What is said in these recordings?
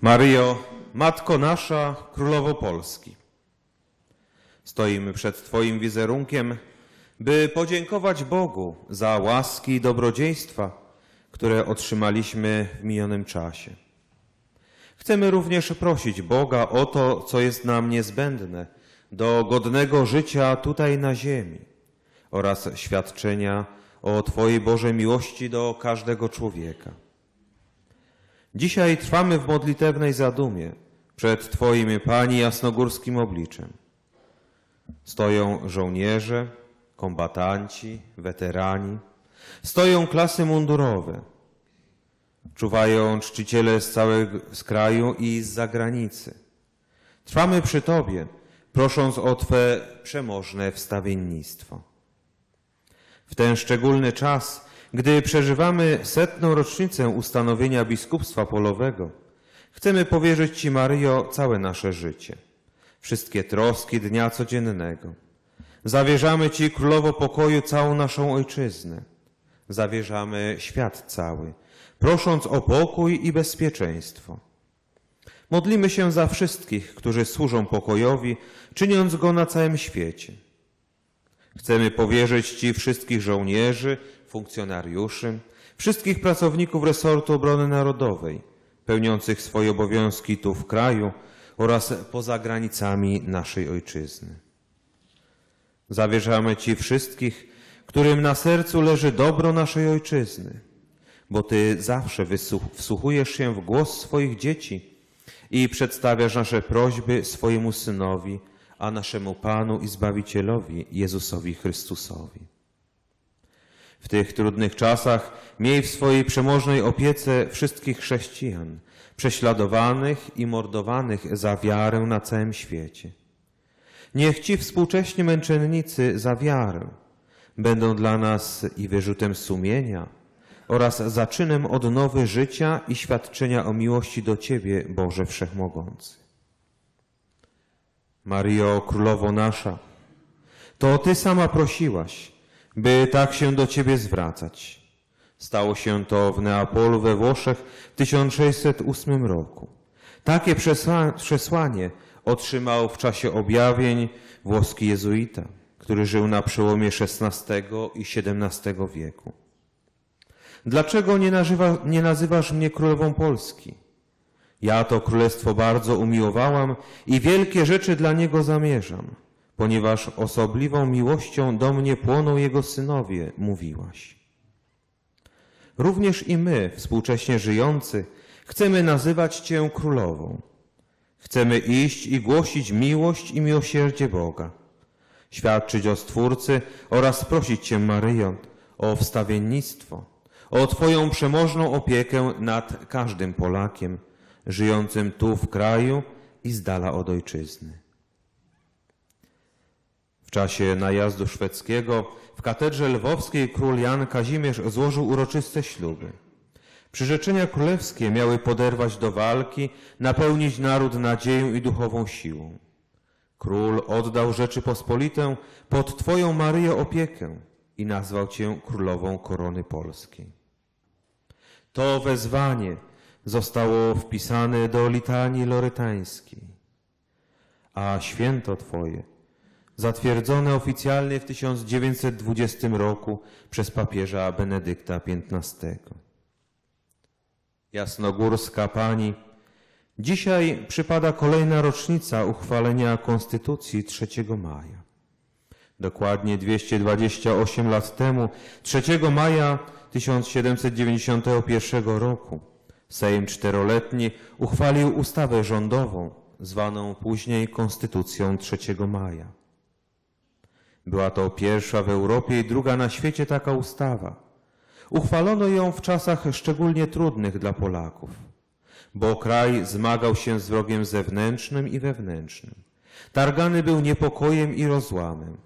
Maryjo, Matko nasza, Królowo Polski. Stoimy przed Twoim wizerunkiem, by podziękować Bogu za łaski i dobrodziejstwa, które otrzymaliśmy w minionym czasie. Chcemy również prosić Boga o to, co jest nam niezbędne do godnego życia tutaj na ziemi oraz świadczenia o Twojej Bożej miłości do każdego człowieka. Dzisiaj trwamy w modlitewnej zadumie przed Twoim Pani jasnogórskim obliczem. Stoją żołnierze, kombatanci, weterani, stoją klasy mundurowe, czuwają czciciele z całego z kraju i z zagranicy. Trwamy przy Tobie, prosząc o Twe przemożne wstawiennictwo. W ten szczególny czas, gdy przeżywamy setną rocznicę ustanowienia biskupstwa polowego, chcemy powierzyć Ci, Maryjo, całe nasze życie, wszystkie troski dnia codziennego. Zawierzamy Ci, Królowo Pokoju, całą naszą ojczyznę. Zawierzamy świat cały, prosząc o pokój i bezpieczeństwo. Modlimy się za wszystkich, którzy służą pokojowi, czyniąc go na całym świecie. Chcemy powierzyć Ci wszystkich żołnierzy, funkcjonariuszy, wszystkich pracowników resortu obrony narodowej, pełniących swoje obowiązki tu w kraju oraz poza granicami naszej ojczyzny. Zawierzamy Ci wszystkich, którym na sercu leży dobro naszej ojczyzny, bo Ty zawsze wsłuchujesz się w głos swoich dzieci i przedstawiasz nasze prośby swojemu Synowi, a naszemu Panu i Zbawicielowi Jezusowi Chrystusowi. W tych trudnych czasach miej w swojej przemożnej opiece wszystkich chrześcijan, prześladowanych i mordowanych za wiarę na całym świecie. Niech Ci współcześni męczennicy za wiarę będą dla nas i wyrzutem sumienia oraz zaczynem odnowy życia i świadczenia o miłości do Ciebie, Boże Wszechmogący. Maryjo, Królowo nasza, to Ty sama prosiłaś, by tak się do Ciebie zwracać. Stało się to w Neapolu we Włoszech w 1608 roku. Takie przesła- przesłanie otrzymał w czasie objawień włoski jezuita, który żył na przełomie XVI i XVII wieku. Dlaczego nie, nazywa, nie nazywasz mnie królową Polski? Ja to królestwo bardzo umiłowałam i wielkie rzeczy dla niego zamierzam, ponieważ osobliwą miłością do mnie płoną jego synowie, mówiłaś. Również i my, współcześnie żyjący, chcemy nazywać Cię królową. Chcemy iść i głosić miłość i miłosierdzie Boga, świadczyć o Stwórcy oraz prosić Cię, Maryjo, o wstawiennictwo, o Twoją przemożną opiekę nad każdym Polakiem, żyjącym tu w kraju i z dala od ojczyzny. W czasie najazdu szwedzkiego w katedrze lwowskiej król Jan Kazimierz złożył uroczyste śluby. Przyrzeczenia królewskie miały poderwać do walki, napełnić naród nadzieją i duchową siłą. Król oddał Rzeczypospolitę pod Twoją Maryję opiekę i nazwał Cię królową korony polskiej. To wezwanie zostało wpisane do litanii lorytańskiej, a święto Twoje zatwierdzone oficjalnie w 1920 roku przez papieża Benedykta XV. Jasnogórska Pani, dzisiaj przypada kolejna rocznica uchwalenia Konstytucji 3 maja. Dokładnie 228 lat temu, 3 maja 1791 roku, Sejm czteroletni uchwalił ustawę rządową, zwaną później Konstytucją 3 maja. Była to pierwsza w Europie i druga na świecie taka ustawa. Uchwalono ją w czasach szczególnie trudnych dla Polaków, bo kraj zmagał się z wrogiem zewnętrznym i wewnętrznym. Targany był niepokojem i rozłamem.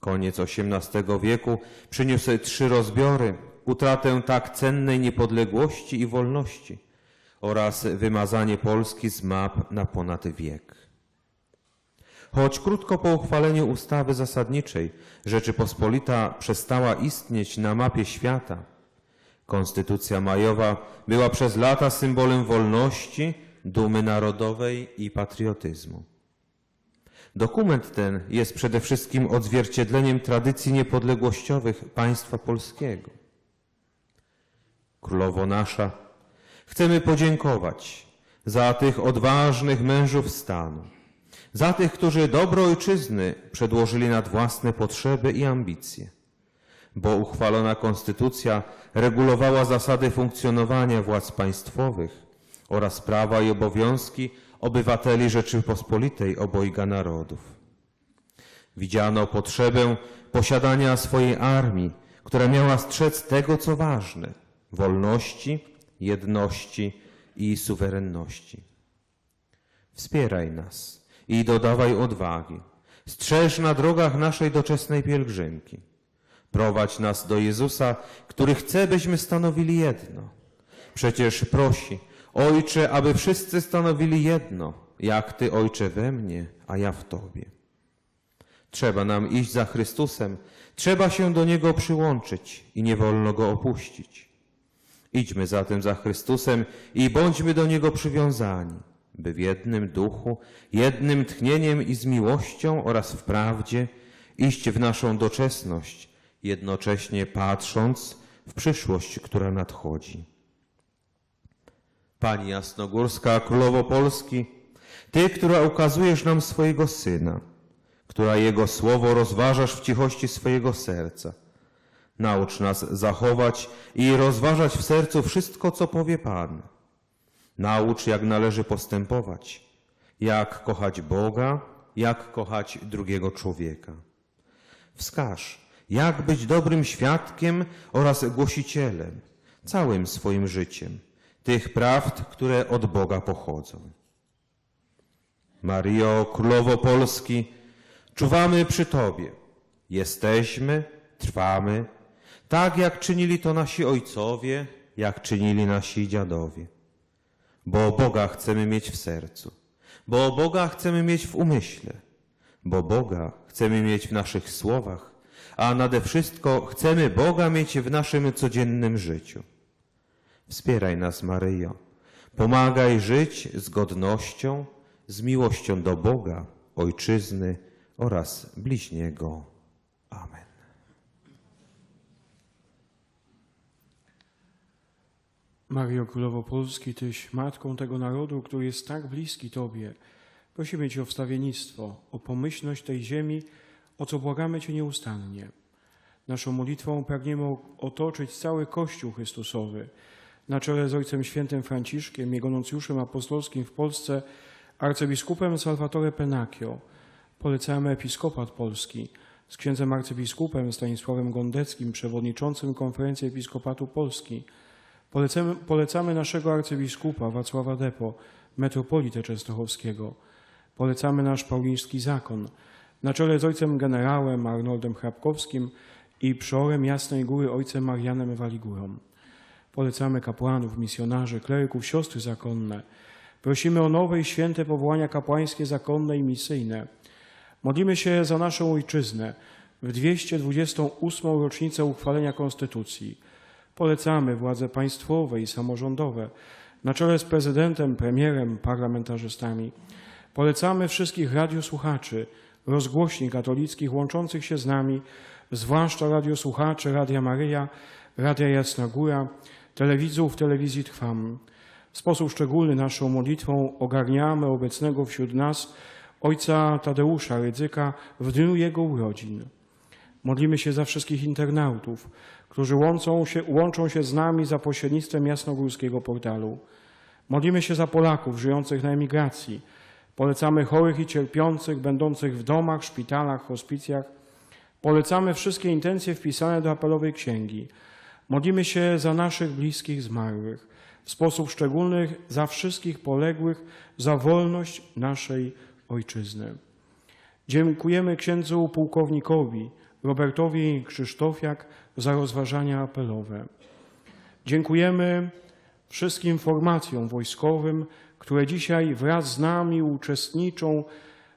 Koniec XVIII wieku przyniósł trzy rozbiory, utratę tak cennej niepodległości i wolności oraz wymazanie Polski z map na ponad wiek. Choć krótko po uchwaleniu ustawy zasadniczej Rzeczypospolita przestała istnieć na mapie świata, Konstytucja majowa była przez lata symbolem wolności, dumy narodowej i patriotyzmu. Dokument ten jest przede wszystkim odzwierciedleniem tradycji niepodległościowych państwa polskiego. Królowo nasza, chcemy podziękować za tych odważnych mężów stanu, za tych, którzy dobro ojczyzny przedłożyli nad własne potrzeby i ambicje, bo uchwalona konstytucja regulowała zasady funkcjonowania władz państwowych oraz prawa i obowiązki obywateli Rzeczypospolitej obojga narodów. Widziano potrzebę posiadania swojej armii, która miała strzec tego, co ważne wolności, jedności i suwerenności. Wspieraj nas i dodawaj odwagi. Strzeż na drogach naszej doczesnej pielgrzymki. Prowadź nas do Jezusa, który chce, byśmy stanowili jedno. Przecież prosi, Ojcze, aby wszyscy stanowili jedno, jak Ty, Ojcze, we mnie, a ja w Tobie. Trzeba nam iść za Chrystusem, trzeba się do Niego przyłączyć i nie wolno Go opuścić. Idźmy zatem za Chrystusem i bądźmy do Niego przywiązani, by w jednym duchu, jednym tchnieniem i z miłością oraz w prawdzie iść w naszą doczesność, jednocześnie patrząc w przyszłość, która nadchodzi. Pani Jasnogórska, Królowo Polski, Ty, która ukazujesz nam swojego Syna, która Jego słowo rozważasz w cichości swojego serca. Naucz nas zachować i rozważać w sercu wszystko, co powie Pan. Naucz, jak należy postępować, jak kochać Boga, jak kochać drugiego człowieka. Wskaż, jak być dobrym świadkiem oraz głosicielem całym swoim życiem tych prawd, które od Boga pochodzą. Mario, Królowo Polski, czuwamy przy Tobie. Jesteśmy, trwamy, tak jak czynili to nasi ojcowie, jak czynili nasi dziadowie. Bo Boga chcemy mieć w sercu, bo Boga chcemy mieć w umyśle, bo Boga chcemy mieć w naszych słowach, a nade wszystko chcemy Boga mieć w naszym codziennym życiu. Wspieraj nas, Maryjo. Pomagaj żyć z godnością, z miłością do Boga, Ojczyzny oraz bliźniego. Amen. Mario Królowo Polski, Tyś Matką tego narodu, który jest tak bliski Tobie. Prosimy Cię o wstawiennictwo, o pomyślność tej ziemi, o co błagamy Cię nieustannie. Naszą modlitwą pragniemy otoczyć cały Kościół Chrystusowy, na czele z Ojcem Świętym Franciszkiem, jego nuncjuszem apostolskim w Polsce, arcybiskupem Salvatore Penacchio. Polecamy episkopat polski z księdzem arcybiskupem Stanisławem Gondeckim, przewodniczącym Konferencji Episkopatu Polski. Polecamy, polecamy naszego arcybiskupa Wacława Depo, metropolitę częstochowskiego. Polecamy nasz pauliński zakon, na czele z ojcem generałem Arnoldem Hrabkowskim i przeorem Jasnej Góry ojcem Marianem Waligurą. Polecamy kapłanów, misjonarzy, kleryków, siostry zakonne. Prosimy o nowe i święte powołania kapłańskie, zakonne i misyjne. Modlimy się za naszą ojczyznę w 228. rocznicę uchwalenia Konstytucji. Polecamy władze państwowe i samorządowe na czele z prezydentem, premierem, parlamentarzystami. Polecamy wszystkich radiosłuchaczy, rozgłośni katolickich łączących się z nami, zwłaszcza radiosłuchaczy Radia Maryja, Radia Jasna Góra, telewidzów telewizji Trwam. W sposób szczególny naszą modlitwą ogarniamy obecnego wśród nas ojca Tadeusza Rydzyka w dniu jego urodzin. Modlimy się za wszystkich internautów, którzy łączą się, łączą się z nami za pośrednictwem jasnogórskiego portalu. Modlimy się za Polaków żyjących na emigracji. Polecamy chorych i cierpiących, będących w domach, szpitalach, hospicjach. Polecamy wszystkie intencje wpisane do apelowej księgi. Modlimy się za naszych bliskich zmarłych, w sposób szczególny za wszystkich poległych, za wolność naszej ojczyzny. Dziękujemy księdzu pułkownikowi Robertowi Krzysztofiak za rozważania apelowe. Dziękujemy wszystkim formacjom wojskowym, które dzisiaj wraz z nami uczestniczą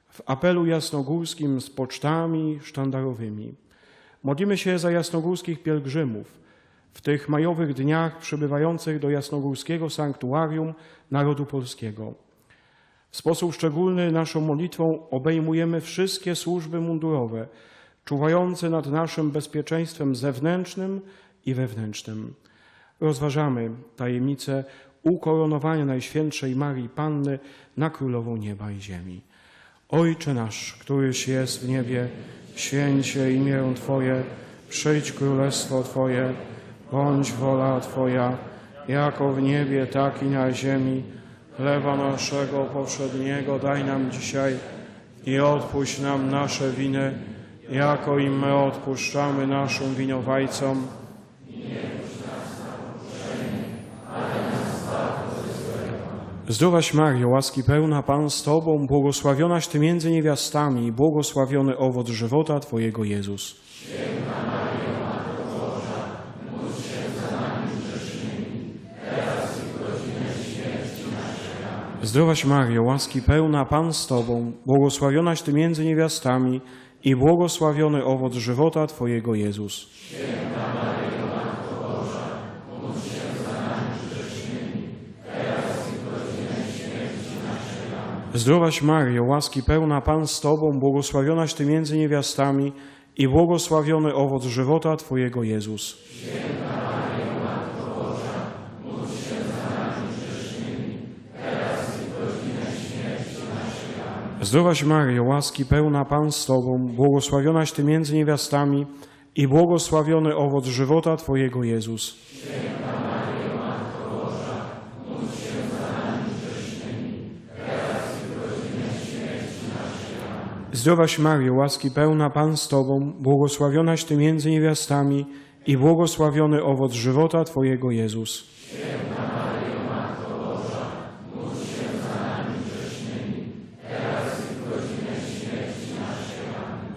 w apelu jasnogórskim z pocztami sztandarowymi. Modlimy się za jasnogórskich pielgrzymów, w tych majowych dniach przybywających do jasnogórskiego sanktuarium narodu polskiego. W sposób szczególny naszą modlitwą obejmujemy wszystkie służby mundurowe, czuwające nad naszym bezpieczeństwem zewnętrznym i wewnętrznym. Rozważamy tajemnicę ukoronowania Najświętszej Marii Panny na Królową Nieba i Ziemi. Ojcze nasz, któryś jest w niebie, święć się imię Twoje, przyjdź królestwo Twoje, bądź wola Twoja, jako w niebie, tak i na ziemi. Chleba naszego poprzedniego daj nam dzisiaj i odpuść nam nasze winy, jako i my odpuszczamy naszym winowajcom. Zdrowaś Mario, łaski pełna Pan z Tobą, błogosławionaś Ty między niewiastami i błogosławiony owoc żywota Twojego Jezus. Zdrowaś Mario, łaski pełna Pan z Tobą, błogosławionaś Ty między niewiastami i błogosławiony owoc żywota Twojego Jezus. Zdrowaś Mario, łaski pełna Pan z Tobą, błogosławionaś Ty między niewiastami i błogosławiony owoc żywota Twojego Jezus. Zdrowaś Mario, łaski pełna Pan z Tobą, błogosławionaś Ty między niewiastami i błogosławiony owoc żywota Twojego Jezus. Zdrowaś Mario, łaski pełna Pan z Tobą, błogosławionaś Ty między niewiastami i błogosławiony owoc żywota Twojego Jezus.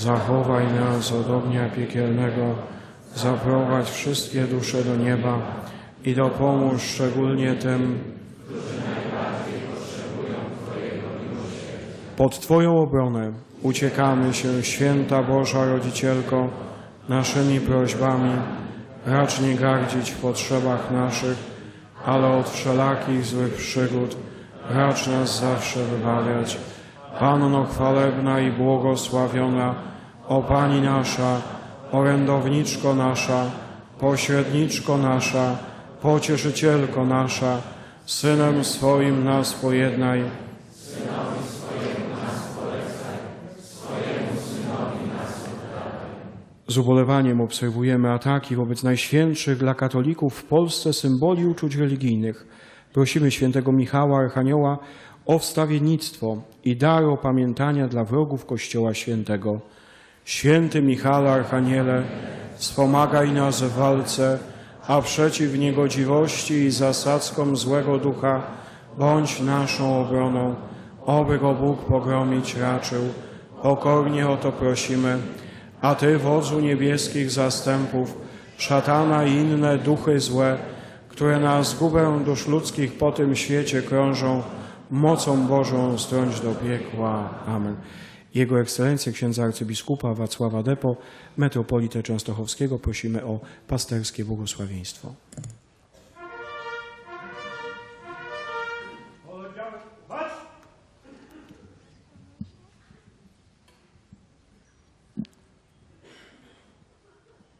zachowaj nas od ognia piekielnego, zaprowadź wszystkie dusze do nieba i dopomóż szczególnie tym, Pod Twoją obronę uciekamy się, święta Boża Rodzicielko, naszymi prośbami. Racz nie gardzić w potrzebach naszych, ale od wszelakich złych przygód racz nas zawsze wybawiać. Panno chwalebna i błogosławiona, o Pani nasza, orędowniczko nasza, pośredniczko nasza, pocieszycielko nasza, Synem swoim nas pojednaj, Z ubolewaniem obserwujemy ataki wobec najświętszych dla katolików w Polsce symboli uczuć religijnych. Prosimy świętego Michała Archanioła o wstawiennictwo i dar opamiętania dla wrogów Kościoła Świętego. Święty Michale Archaniele, wspomagaj nas w walce, a przeciw niegodziwości i zasadzkom złego ducha bądź naszą obroną, oby go Bóg pogromić raczył. Pokornie o to prosimy A Ty, wodzu niebieskich zastępów, szatana i inne duchy złe, które na zgubę dusz ludzkich po tym świecie krążą, mocą Bożą strąć do piekła. Amen. Jego ekscelencję księdza arcybiskupa Wacława Depo, metropolitę częstochowskiego, prosimy o pasterskie błogosławieństwo.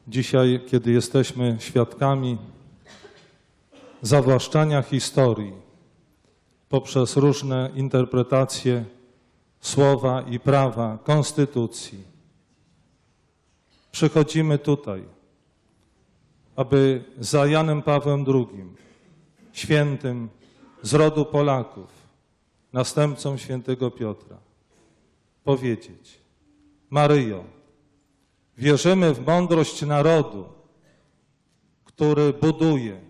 Dzisiaj, kiedy jesteśmy świadkami zawłaszczania historii poprzez różne interpretacje słowa i prawa Konstytucji, przychodzimy tutaj, aby za Janem Pawłem II, świętym z rodu Polaków, następcą świętego Piotra, powiedzieć: Maryjo, Wierzymy w mądrość narodu, który buduje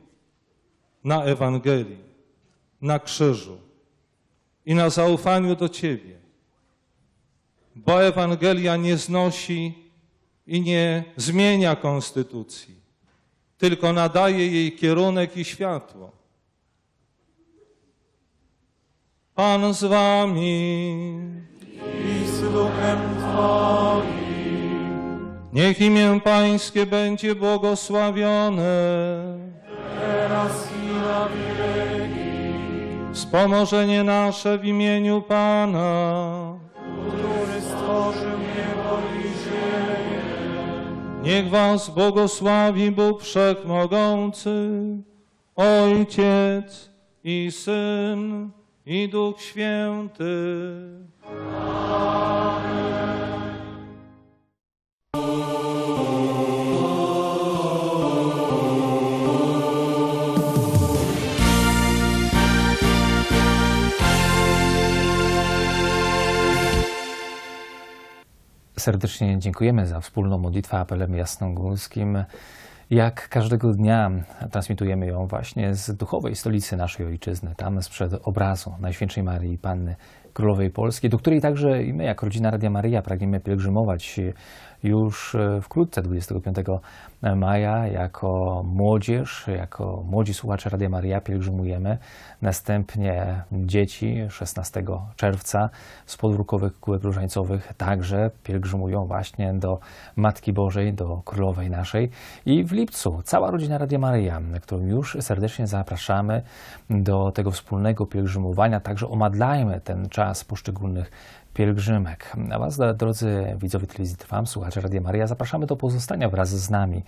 na Ewangelii, na krzyżu i na zaufaniu do Ciebie. Bo Ewangelia nie znosi i nie zmienia konstytucji, tylko nadaje jej kierunek i światło. Pan z Wami. Niech imię Pańskie będzie błogosławione. Teraz i. Wspomożenie nasze w imieniu Pana. Który stworzył niebo i ziemię. Niech Was błogosławi Bóg Wszechmogący, Ojciec i Syn i Duch Święty. Serdecznie dziękujemy za wspólną modlitwę apelem jasnogórskim. Jak każdego dnia transmitujemy ją właśnie z duchowej stolicy naszej ojczyzny, tam sprzed obrazu Najświętszej Maryi Panny Królowej Polski, do której także i my, jako rodzina Radia Maryja, pragniemy pielgrzymować już wkrótce, 25 maja, jako młodzież, jako młodzi słuchacze Radia Maryja pielgrzymujemy. Następnie dzieci 16 czerwca z podwórkowych kółek różańcowych także pielgrzymują właśnie do Matki Bożej, do Królowej naszej. I w lipcu cała rodzina Radia Maryja, którą już serdecznie zapraszamy do tego wspólnego pielgrzymowania. Także omadlajmy ten czas poszczególnych pielgrzymek. A Was, drodzy widzowie telewizji Trwam, słuchacze Radia Maria, zapraszamy do pozostania wraz z nami.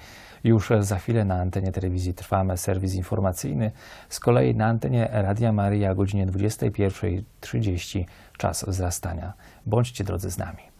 Już za chwilę na antenie telewizji Trwamy serwis informacyjny. Z kolei na antenie Radia Maria o godzinie 21.30 czas wzrastania. Bądźcie drodzy z nami.